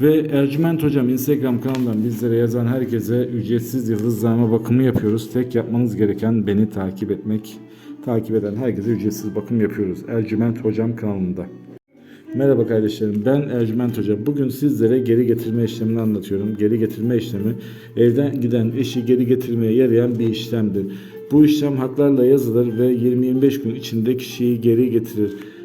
Ve Ercüment Hocam Instagram kanalından bizlere yazan herkese ücretsiz yıldızlama bakımı yapıyoruz. Tek yapmanız gereken beni takip etmek. Takip eden herkese ücretsiz bakım yapıyoruz. Ercüment Hocam kanalında. Merhaba kardeşlerim ben Ercüment Hoca. Bugün sizlere geri getirme işlemini anlatıyorum. Geri getirme işlemi evden giden eşi geri getirmeye yarayan bir işlemdir. Bu işlem haklarla yazılır ve 20-25 gün içinde kişiyi geri getirir.